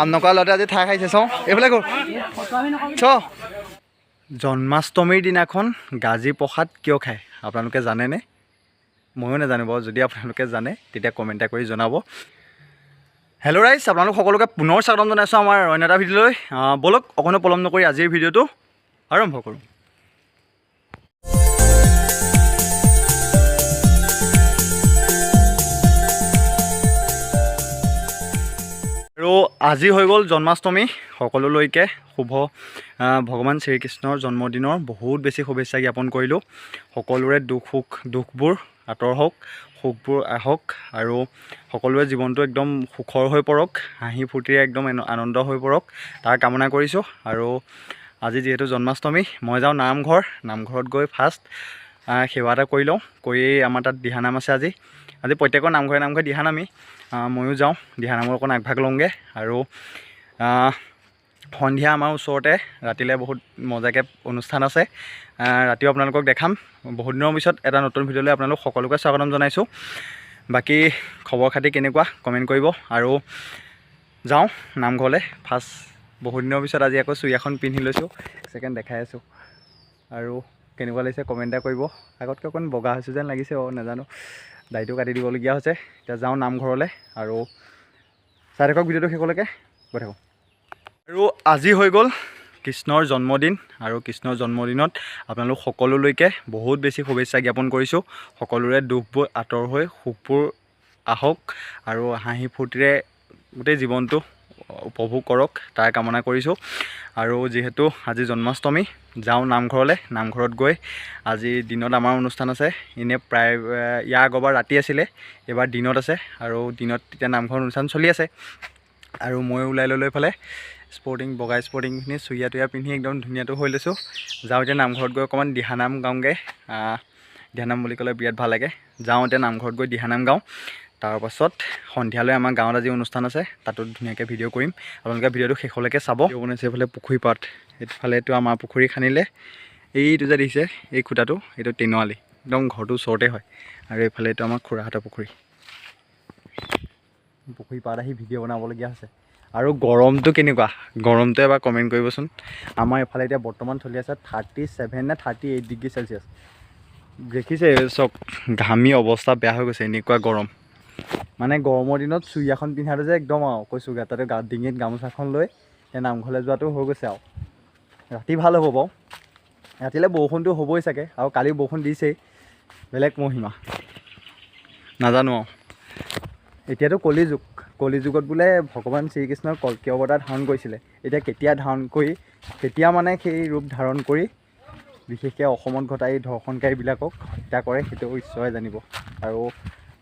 কাম নকৰা ল'ৰাটোৱে আজি ঠাই খাইছে চাওঁ এইফালে গ'ল চ। জন্মাষ্টমীৰ দিনাখন গাজি প্ৰসাদ কিয় খায়? আপোনালোকে জানেনে? ময়ো নাজানো বাৰু, যদি আপোনালোকে জানে, তেতিয়া কমেণ্ট এটা কৰি জনাব। হেল্ল' ৰাইজ আপোনালোক সকলোকে পুনৰ স্বাগতম জনাইছোঁ আমাৰ অন্য এটা ভিডিঅ'লৈ ব'লক, অকণো পলম নকৰি আজিৰ ভিডিঅ'টো আৰম্ভ কৰোঁ। আজি হৈ গ'ল জন্মাষ্টমী। সকলোলৈকে শুভ ভগৱান শ্ৰীকৃষ্ণৰ জন্মদিনৰ বহুত বেছি শুভেচ্ছা জ্ঞাপন কৰিলোঁ। সকলোৰে দুখ সুখ দুখবোৰ আঁতৰ হওক সুখবোৰ আহক আৰু সকলোৰে জীৱনটো একদম সুখৰ হৈ পৰক হাঁহি ফূৰ্তিৰে একদম আনন্দ হৈ পৰক তাৰ কামনা কৰিছোঁ। আৰু আজি যিহেতু জন্মাষ্টমী মই যাওঁ নামঘৰ নামঘৰত গৈ ফাৰ্ষ্ট সেৱা এটা কৰি লওঁ কৰি আমাৰ তাত দিহানাম আছে আজি। আজি প্ৰত্যেকৰ নামঘৰে নামঘৰে দিহানামেই আহ, ময়ো যাওঁ দিহানামৰ অকণ আগভাগ লওঁগৈ আৰু সন্ধিয়া আমাৰ ওচৰতে ৰাতিলৈ বহুত মজাকৈ অনুষ্ঠান আছে ৰাতিও আপোনালোকক দেখাম বহুত দিনৰ পিছত এটা নতুন ভিডিঅ'লৈ আপোনালোক সকলোকে স্বাগতম জনাইছোঁ বাকী খবৰ খাতি কেনেকুৱা কমেণ্ট কৰিব আৰু যাওঁ নামঘৰলৈ ফাৰ্ষ্ট বহুত দিনৰ পিছত আজি আকৌ চুই এখন পিন্ধি লৈছোঁ ছেকেণ্ড দেখাই আছোঁ আৰু কেনেকুৱা লাগিছে কমেণ্ট এটা কৰিব আগতকৈ অকণ বগা হৈছোঁ যেন লাগিছে অঁ নাজানো দাড়িটো কাটি দিবলগীয়া হৈছে। এতিয়া যাওঁ নামঘৰলৈ আৰু চাই থাকক ভিডিঅ'টো শেষলৈকে। গৈ থাকোঁ আৰু আজি হৈ গ'ল কৃষ্ণৰ জন্মদিন আৰু কৃষ্ণৰ জন্মদিনত আপোনালোক সকলোলৈকে বহুত বেছি শুভেচ্ছা জ্ঞাপন কৰিছোঁ। সকলোৰে দুখবোৰ আঁতৰ হৈ সুখবোৰ আহক আৰু হাঁহি ফূৰ্তিৰে গোটেই জীৱনটো উপভোগ কৰক তাৰ কামনা কৰিছোঁ। আৰু যিহেতু আজি জন্মাষ্টমী যাওঁ নামঘৰলৈ নামঘৰত গৈ আজি দিনত আমাৰ অনুষ্ঠান আছে। এনেই প্ৰায় ইয়াৰ আগৰবাৰ ৰাতি আছিলে এইবাৰ দিনত আছে আৰু দিনত এতিয়া নামঘৰ অনুষ্ঠান চলি আছে। আৰু মই ওলাই ল'লোঁ এইফালে স্পৰ্টিং বগা স্পৰ্টিংখিনি চুৰীয়া টুৰীয়া পিন্ধি একদম ধুনীয়াটো হৈ লৈছোঁ। যাওঁ এতিয়া নামঘৰত গৈ অকণমান দিহানাম গাওঁগৈ। দিহানাম বুলি ক'লে বিৰাট ভাল লাগে। যাওঁ এতিয়া নামঘৰত গৈ দিহানাম গাওঁ। তাৰপাছত সন্ধিয়ালৈ আমাৰ গাঁৱত আজি অনুষ্ঠান আছে তাতো ধুনীয়াকৈ ভিডিঅ' কৰিম। আপোনালোকে ভিডিঅ'টো শেষলৈকে চাব। বনাইছে এইফালে পুখুৰী পাত এইফালেতো আমাৰ পুখুৰী খান্দিলে। এইটো যে দেখিছে এই খুটাটো এইটো টিনআলি একদম ঘৰটো ওচৰতে হয়। আৰু এইফালে এইটো আমাৰ খুৰাহঁতৰ পুখুৰী। পুখুৰী পাৰত আহি ভিডিঅ' বনাবলগীয়া হৈছে। আৰু গৰমটো কেনেকুৱা? গৰমটো এবাৰ কমেণ্ট কৰিবচোন। আমাৰ এইফালে এতিয়া বৰ্তমান চলি আছে থাৰ্টি ছেভেন নে থাৰ্টি এইট ডিগ্ৰী চেলচিয়াছ দেখিছে চব ঘামি অৱস্থা বেয়া হৈ গৈছে এনেকুৱা গৰম। মানে গৰমৰ দিনত চুৰিয়াখন পিন্ধাটো যে একদম আৰু কৈছোঁ তাতে গা ডিঙিত গামোচাখন লৈ সেই নামঘৰলৈ যোৱাটো হৈ গৈছে আৰু। ৰাতি ভাল হ'ব বাৰু। ৰাতিলৈ বৰষুণটো হ'বই চাগে আৰু কালি বৰষুণ দিছেই। বেলেগ মহিমা। নাজানো আৰু। এতিয়াতো কলি যুগ কলি যুগত বোলে ভগৱান শ্ৰীকৃষ্ণৰ কল্কী অৱতাৰ ধাৰণ কৰিছিলে। এতিয়া কেতিয়া ধাৰণ কৰি কেতিয়া মানে সেই ৰূপ ধাৰণ কৰি বিশেষকৈ অসমত ঘটা এই ধৰ্ষণকাৰীবিলাকক হত্যা কৰে সেইটো ঈশ্বৰে জানিব। আৰু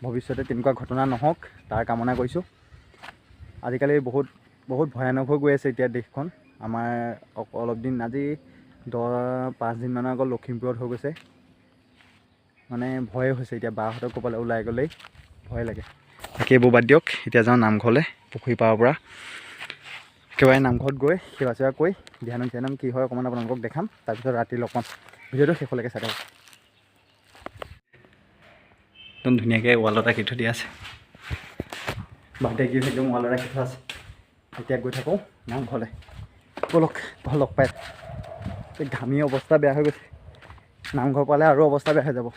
ভৱিষ্যতে তেনেকুৱা ঘটনা নহওক তাৰ কামনা কৰিছোঁ। আজিকালি বহুত বহুত ভয়ানক হৈ গৈ আছে এতিয়া দেশখন। আমাৰ অলপ দিন আজি দহ পাঁচদিনমানৰ আগত লখিমপুৰত হৈ গৈছে। মানে ভয়ে হৈছে এতিয়া বাহঁতক ক'ৰবালৈ ওলাই গ'লেই ভয় লাগে। বাকী এইবোৰ বাদ দিয়ক এতিয়া যাওঁ নামঘৰলৈ পুখুৰী পাৰৰ পৰা। একেবাৰে নামঘৰত গৈ সেৱা চেৱা কৰি ধ্যান ধ্যানম কি হয় অকণমান আপোনালোকক দেখাম তাৰপিছত ৰাতি লগ পাম। ভিডিঅ'টো শেষলৈকে চাই থাকক। একদম ধুনীয়াকৈ ৱালত ৰাখি থৈ দিয়া আছে। বাৰ্থডে গিফ্ট একদম ৱালত ৰাখি থোৱা আছে। এতিয়া গৈ থাকোঁ নামঘৰলৈ ব'লক ভাল লগ পাই। ঘামি অৱস্থা বেয়া হৈ গৈছে। নামঘৰ পালে আৰু অৱস্থা বেয়া হৈ যাব।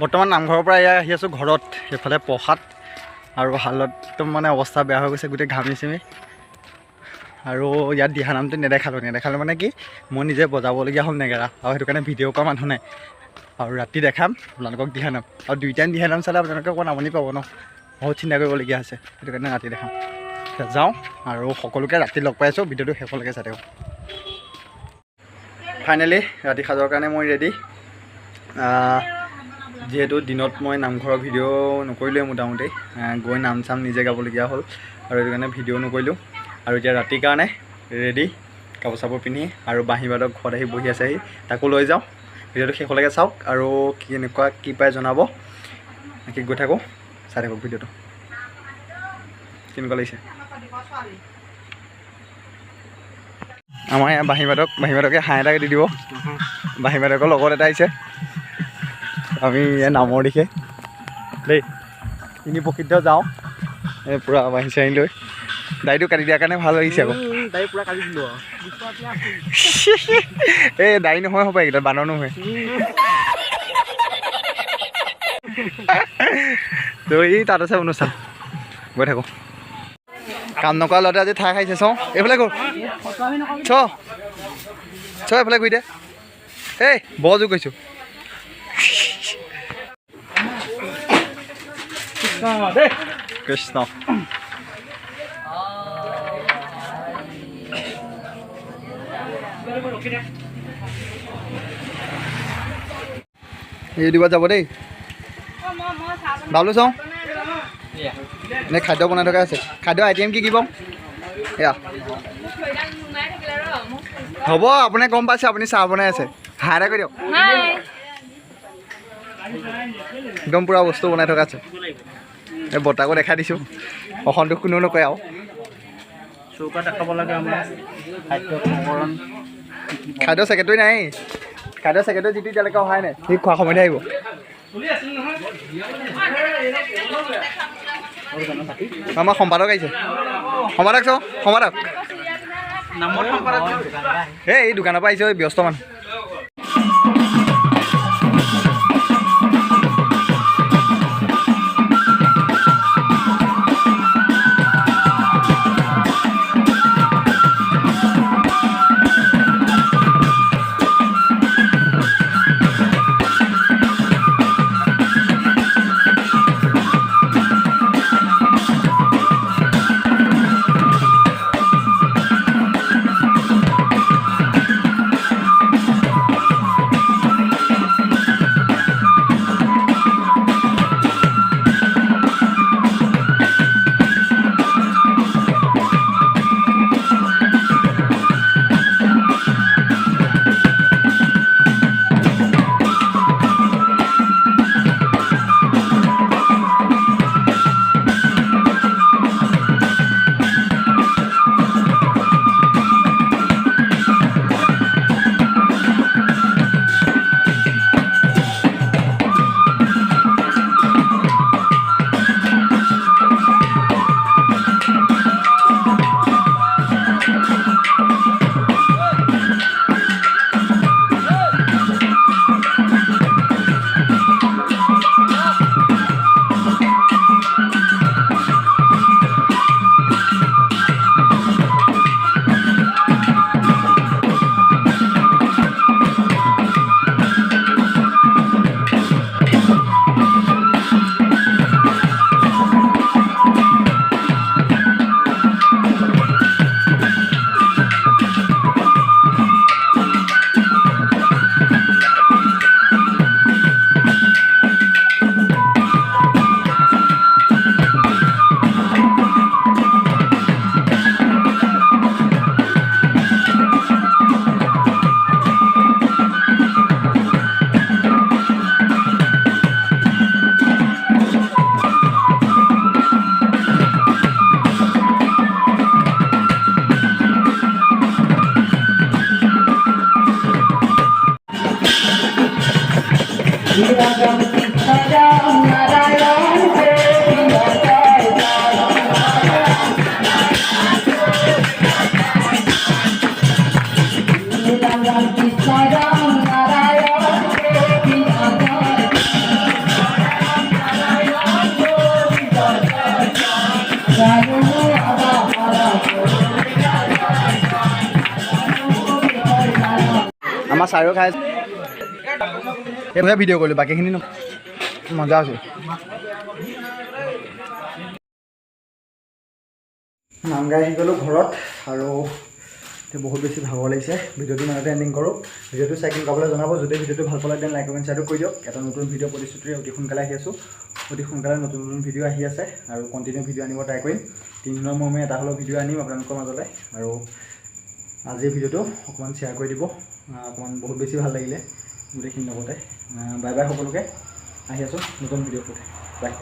বৰ্তমান নামঘৰৰ পৰা এয়া আহি আছোঁ ঘৰত সেইফালে প্ৰসাদ আৰু হালত একদম মানে অৱস্থা বেয়া হৈ গৈছে গোটেই ঘামি চিমি। আৰু ইয়াত দিহানামটো নেদেখালোঁ। নেদেখালোঁ মানে কি মই নিজে বজাবলগীয়া হ'ল নেগেৰা। আৰু সেইটো কাৰণে ভিডিঅ' কৰা মানুহ নাই। আৰু ৰাতি দেখাম আপোনালোকক দিহানাম আৰু দুই টাইম দিহানাম চালে আপোনালোকে অকণ আমনি পাব ন? বহুত চিন্তা কৰিবলগীয়া হৈছে। সেইটো কাৰণে ৰাতি দেখাম। যাওঁ আৰু সকলোকে ৰাতি লগ পাই আছোঁ ভিডিঅ'টো শেষলৈকে চাই থাকক। ফাইনেলি ৰাতি সাজৰ কাৰণে মই ৰেডি যিহেতু দিনত মই নামঘৰৰ ভিডিঅ' নকৰিলোৱে মোটামুটি গৈ নাম চাম নিজে গাবলগীয়া হ'ল আৰু সেইটো কাৰণে ভিডিঅ' নকৰিলোঁ। আৰু এতিয়া ৰাতিৰ কাৰণে ৰেডি কাপোৰ চাপোৰ পিন্ধি আৰু বাঁহীবাদক ঘৰত আহি বহি আছেহি তাকো লৈ যাওঁ। ভিডিঅ'টো শেষলৈকে চাওক আৰু কেনেকুৱা কি পায় জনাব। বাকী গৈ থাকোঁ চাই থাকক ভিডিঅ'টো। কেনেকুৱা লাগিছে? আমাৰ ইয়াৰ বাঁহীবাদক বাঁহীবাদকে হাঁহ এটাকে দি দিব। বাঁহীবাদকৰ লগত এটা আহিছে। আমি ইয়াৰ নামৰ দিশে। দেই তিনি প্ৰসিদ্ধ যাওঁ। এই পূৰা বাঁহী চাহী লৈ। দাড়িটো কাটি দিয়াৰ কাৰণে ভাল লাগিছে আকৌ। এই দাড়ি নহয় হ'ব এইকেইটা বানৰ নহয়। তো এই তাত আছে অনুষ্ঠান। গৈ থাকোঁ। কাম নকৰা ল'ৰাটোৱে আজি ঠাই খাইছে চাওঁ এইফালে কৰ চ চ এইফালে ঘূৰি দে। এই বৰ জোৰ কৈছোঁ কৃষ্ণ এই দিব যাব দেই বাবলু চাওঁ নে খাদ্য বনাই থকা আছে খাদ্য আইটেম কি কি পাওঁ এয়া হ'ব আপুনি গম পাইছে আপুনি চাহ বনাই আছে হাঁহ এটা কৰি দিয়ক একদম পূৰা বস্তু বনাই থকা আছে বৰ্তাকো দেখাই দিছোঁ। অসন্তোষ কোনেও নকয় আৰু। চৌকা দেখাব লাগে আমাৰ খাদ্য চেক্ৰেটৰী নাই খাদ্য চেক্ৰেটৰী যিটো এতিয়ালৈকে অহাই নাই। সি খোৱা সময়তে আহিব। আমাৰ সম্পাদক আহিছে। সম্পাদক চাওঁ সম্পাদক। এই দোকানৰ পৰা আহিছে ব্যস্ত মানুহ। আমাৰ চাৰিও খাই আছে। ভিডিঅ' কৰিলোঁ বাকীখিনি মজা হৈছে। নাম গাই আহি গ'লোঁ ঘৰত আৰু বহুত বেছি ভাগৰ লাগিছে। ভিডিঅ'টো ইমানতে এণ্ডিং কৰোঁ। ভিডিঅ'টো চাই কিনে পাবলৈ জনাব যদি ভিডিঅ'টো ভাল পালে দেন লাইক কমেণ্ট শ্বেয়াৰটো কৰি দিয়ক। এটা নতুন ভিডিঅ' প্ৰতিশ্ৰুতিৰে অতি সোনকালে আহি আছোঁ। অতি সোনকালে নতুন নতুন ভিডিঅ' আহি আছে আৰু কণ্টিনিউ ভিডিঅ' আনিব ট্ৰাই কৰিম। তিনিদিনৰ মূৰে মূৰে এটা হ'লেও ভিডিঅ' আনিম আপোনালোকৰ মাজলৈ। আৰু আজিৰ ভিডিঅ'টো অকণমান শ্বেয়াৰ কৰি দিব। অকণমান বহুত বেছি ভাল লাগিলে গোটেইখিনিৰ লগতে। বাই বাই সকলোকে। আহি আছোঁ নতুন ভিডিঅ'টোতে বাই।